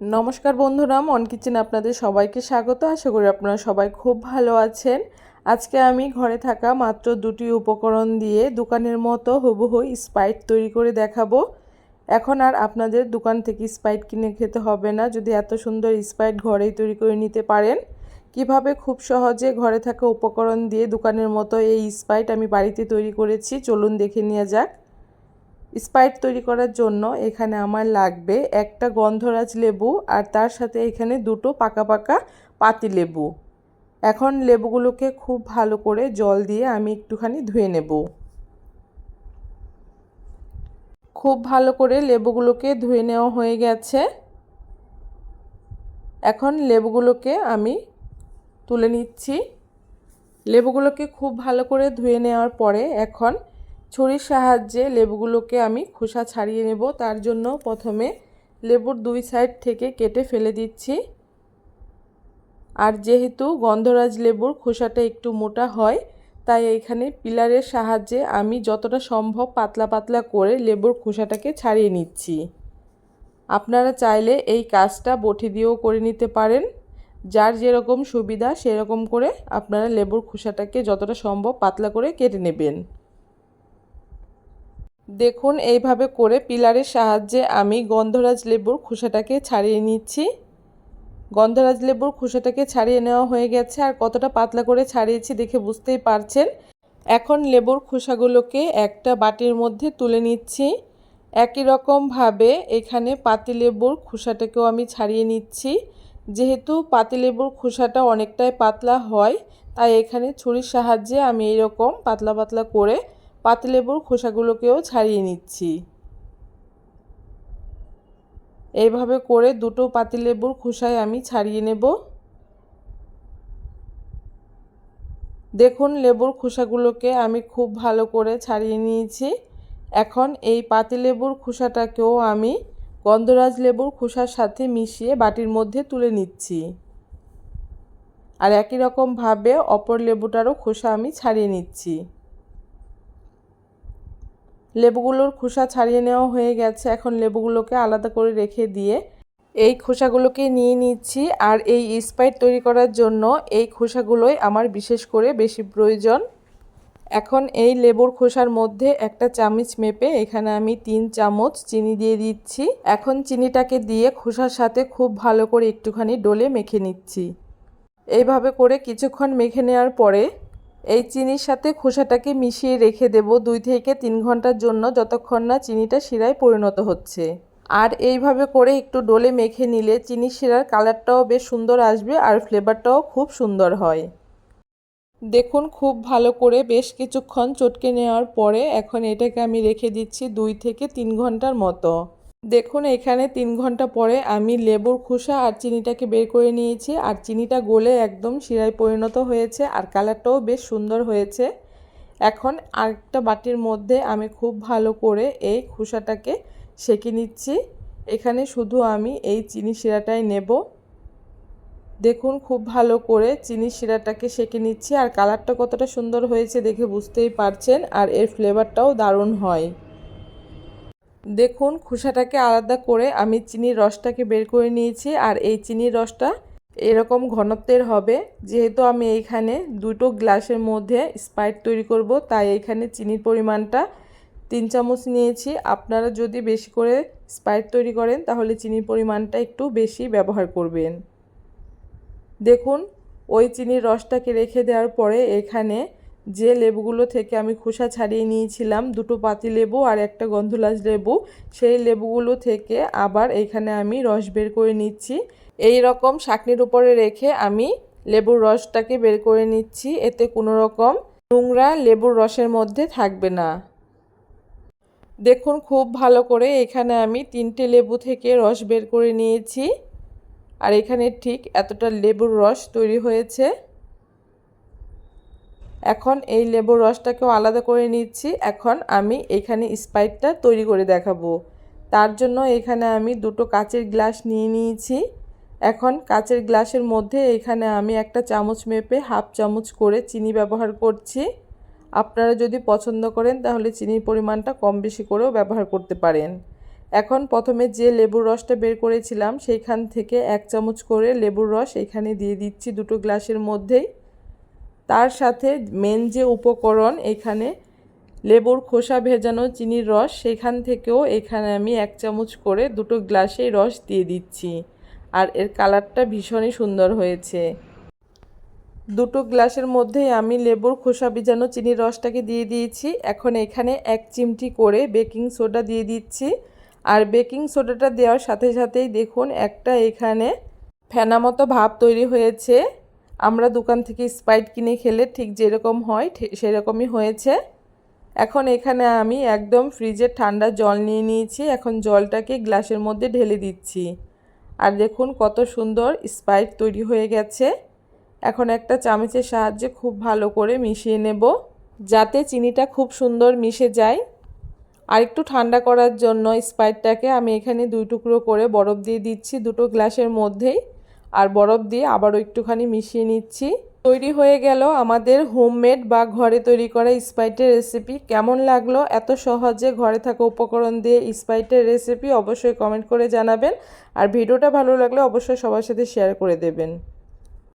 নমস্কার বন্ধুরা, মন কিচেন আপনাদের সবাইকে স্বাগত। আশা করি আপনারা সবাই খুব ভালো আছেন। আজকে আমি ঘরে থাকা মাত্র দুটি উপকরণ দিয়ে দোকানের মতো হুবহু স্পাইট তৈরি করে দেখাবো। এখন আর আপনাদের দোকান থেকে স্পাইট কিনে খেতে হবে না, যদি এত সুন্দর স্পাইট ঘরেই তৈরি করে নিতে পারেন। কীভাবে খুব সহজে ঘরে থাকা উপকরণ দিয়ে দোকানের মতো এই স্পাইট আমি বাড়িতে তৈরি করেছি, চলুন দেখে নিয়ে যাক। স্পাইট তৈরি করার জন্য এখানে আমার লাগবে একটা গন্ধরাজ লেবু আর তার সাথে এখানে দুটো পাকা পাকা পাতি লেবু। এখন লেবুগুলোকে খুব ভালো করে জল দিয়ে আমি একটুখানি ধুয়ে নেব। খুব ভালো করে লেবুগুলোকে ধুয়ে নেওয়া হয়ে গেছে। এখন লেবুগুলোকে আমি তুলে নিচ্ছি। লেবুগুলোকে খুব ভালো করে ধুয়ে নেওয়ার পরে এখন ছুরির সাহায্যে লেবুগুলোকে আমি খোসা ছাড়িয়ে নেব। তার জন্য প্রথমে লেবুর দুই সাইড থেকে কেটে ফেলে দিচ্ছি। আর যেহেতু গন্ধরাজ লেবুর খোসাটা একটু মোটা হয়, তাই এখানে পিলারের সাহায্যে আমি যতটা সম্ভব পাতলা পাতলা করে লেবুর খোসাটাকে ছাড়িয়ে নিচ্ছি। আপনারা চাইলে এই কাজটা বটি দিয়েও করে নিতে পারেন। যার যেরকম সুবিধা, সেরকম করে আপনারা লেবুর খোসাটাকে যতটা সম্ভব পাতলা করে কেটে নেবেন। দেখুন, এইভাবে করে পিলারের সাহায্যে আমি গন্ধরাজ লেবুর খোসাটাকে ছাড়িয়ে নিচ্ছি। গন্ধরাজ লেবুর খোসাটাকে ছাড়িয়ে নেওয়া হয়ে গেছে আর কতটা পাতলা করে ছাড়িয়েছি দেখে বুঝতেই পারছেন। এখন লেবুর খোসাগুলোকে একটা বাটির মধ্যে তুলে নিচ্ছি। একই রকমভাবে এখানে পাতিলেবুর খোসাটাকেও আমি ছাড়িয়ে নিচ্ছি। যেহেতু পাতিলেবুর খোসাটা অনেকটাই পাতলা হয়, তাই এখানে ছুরির সাহায্যে আমি এরকম পাতলা পাতলা করে পাতিলেবুর খোসাগুলোকেও ছাড়িয়ে নিচ্ছি। এইভাবে করে দুটো পাতিলেবুর খোসায় আমি ছাড়িয়ে নেব। দেখুন, লেবুর খোসাগুলোকে আমি খুব ভালো করে ছাড়িয়ে নিয়েছি। এখন এই পাতিলেবুর খোসাটাকেও আমি গন্ধরাজ লেবুর খোসার সাথে মিশিয়ে বাটির মধ্যে তুলে নিচ্ছি। আর একই রকমভাবে অপর লেবুটারও খোসা আমি ছাড়িয়ে নিচ্ছি। লেবুগুলোর খোসা ছাড়িয়ে নেওয়া হয়ে গেছে। এখন লেবুগুলোকে আলাদা করে রেখে দিয়ে এই খোসাগুলোকে নিয়ে নিচ্ছি। আর এই স্পাইট তৈরি করার জন্য এই খোসাগুলোই আমার বিশেষ করে বেশি প্রয়োজন। এখন এই লেবুর খোসার মধ্যে একটা চামচ মেপে এখানে আমি তিন চামচ চিনি দিয়ে দিচ্ছি। এখন চিনিটাকে দিয়ে খোসার সাথে খুব ভালো করে একটুখানি ডলে মেখে নিচ্ছি। এইভাবে করে কিছুক্ষণ মেখে নেওয়ার পরে এই চিনির সাথে খোসাটাকে মিশিয়ে রেখে দেব দুই থেকে তিন ঘণ্টার জন্য যতক্ষণ না চিনিটা শিরায় পরিণত হচ্ছে। আর এইভাবে করে একটু ডোলে মেখে নিলে চিনি শিরার কালারটাও বেশ সুন্দর আসবে আর ফ্লেভারটাও খুব সুন্দর হয়। দেখুন, খুব ভালো করে বেশ কিছুক্ষণ চটকে নেওয়ার পরে এখন এটাকে আমি রেখে দিচ্ছি দুই থেকে তিন ঘণ্টার মতো। দেখুন, এখানে তিন ঘণ্টা পরে আমি লেবুর খোসা আর চিনিটাকে বের করে নিয়েছি। আর চিনিটা গলে একদম শিরায় পরিণত হয়েছে আর কালারটাও বেশ সুন্দর হয়েছে। এখন আরেকটা বাটির মধ্যে আমি খুব ভালো করে এই খোসাটাকে সেঁকে নিচ্ছি। এখানে শুধু আমি এই চিনি শিরাটাই নেব। দেখুন, খুব ভালো করে চিনি শিরাটাকে সেঁকে নিচ্ছি। আর কালারটা কতটা সুন্দর হয়েছে দেখে বুঝতেই পারছেন। আর এর ফ্লেভারটাও দারুণ হয়। দেখুন, খোসাটাকে আলাদা করে আমি চিনির রসটাকে বের করে নিয়েছি আর এই চিনির রসটা এরকম ঘনত্বের হবে। যেহেতু আমি এইখানে দুটো গ্লাসের মধ্যে স্পাইট তৈরি করব, তাই এইখানে চিনির পরিমাণটা তিন চামচ নিয়েছি। আপনারা যদি বেশি করে স্পাইট তৈরি করেন, তাহলে চিনির পরিমাণটা একটু বেশি ব্যবহার করবেন। দেখুন, ওই চিনির রসটাকে রেখে দেওয়ার পরে এখানে যে লেবুগুলো থেকে আমি খোসা ছাড়িয়ে নিয়েছিলাম, দুটো পাতি লেবু আর একটা গন্ধলাজ লেবু, সেই লেবুগুলো থেকে আবার এখানে আমি রস বের করে নিচ্ছি। এই রকম শাকনির উপরে রেখে আমি লেবুর রসটাকে বের করে নিচ্ছি, এতে কোনো রকম নোংরা লেবুর রসের মধ্যে থাকবে না। দেখুন খুব ভালো করে এখানে আমি তিনটে লেবু থেকে রস বের করে নিয়েছি, আর এখানে ঠিক এতটা লেবুর রস তৈরি হয়েছে। এখন এই লেবুর রসটাকেও আলাদা করে নিচ্ছি। এখন আমি এখানে স্পাইটটা তৈরি করে দেখাবো। তার জন্য এখানে আমি দুটো কাচের গ্লাস নিয়ে নিয়েছি। এখন কাচের গ্লাসের মধ্যে এখানে আমি একটা চামচ মেপে হাফ চামচ করে চিনি ব্যবহার করছি। আপনারা যদি পছন্দ করেন তাহলে চিনির পরিমাণটা কম বেশি করেও ব্যবহার করতে পারেন। এখন প্রথমে যে লেবুর রসটা বের করেছিলাম, সেইখান থেকে এক চামচ করে লেবুর রস এখানে দিয়ে দিচ্ছি দুটো গ্লাসের মধ্যেই। তার সাথে মেন যে উপকরণ, এখানে লেবুর খোসা ভেজানো চিনির রস, সেখান থেকেও এখানে আমি এক চামচ করে দুটো গ্লাসেই রস দিয়ে দিচ্ছি। আর এর কালারটা ভীষণই সুন্দর হয়েছে। দুটো গ্লাসের মধ্যেই আমি লেবুর খোসা ভিজানো চিনির রসটাকে দিয়ে দিয়েছি। এখন এখানে এক চিমটি করে বেকিং সোডা দিয়ে দিচ্ছি। আর বেকিং সোডাটা দেওয়ার সাথে সাথেই দেখুন, একটা এখানে ফেনা মতো ভাব তৈরি হয়েছে। আমরা দোকান থেকে স্পাইট কিনে খেলে ঠিক যেরকম হয় সেরকমই হয়েছে। এখন এখানে আমি একদম ফ্রিজের ঠান্ডা জল নিয়ে নিয়েছি, এখন জলটাকে গ্লাসের মধ্যে ঢেলে দিচ্ছি। আর দেখুন কত সুন্দর স্পাইট তৈরি হয়ে গেছে। এখন একটা চামচের সাহায্যে খুব ভালো করে মিশিয়ে নেব, যাতে চিনিটা খুব সুন্দর মিশে যায়। আর একটু ঠান্ডা করার জন্য স্পাইটটাকে আমি এখানে দুই টুকরো করে বরফ দিয়ে দিচ্ছি, দুটো গ্লাসের মধ্যেই। আর বরফ দিয়ে আবারও একটুখানি মিশিয়ে নিচ্ছি। তৈরি হয়ে গেল আমাদের হোমমেড বা ঘরে তৈরি করা স্পাইটের রেসিপি। কেমন লাগল? এত সহজে ঘরে থাকা উপকরণ দিয়ে স্পাইটের রেসিপি অবশ্যই কমেন্ট করে জানাবেন। আর ভিডিওটা ভালো লাগলে অবশ্যই সবার সাথে শেয়ার করে দেবেন।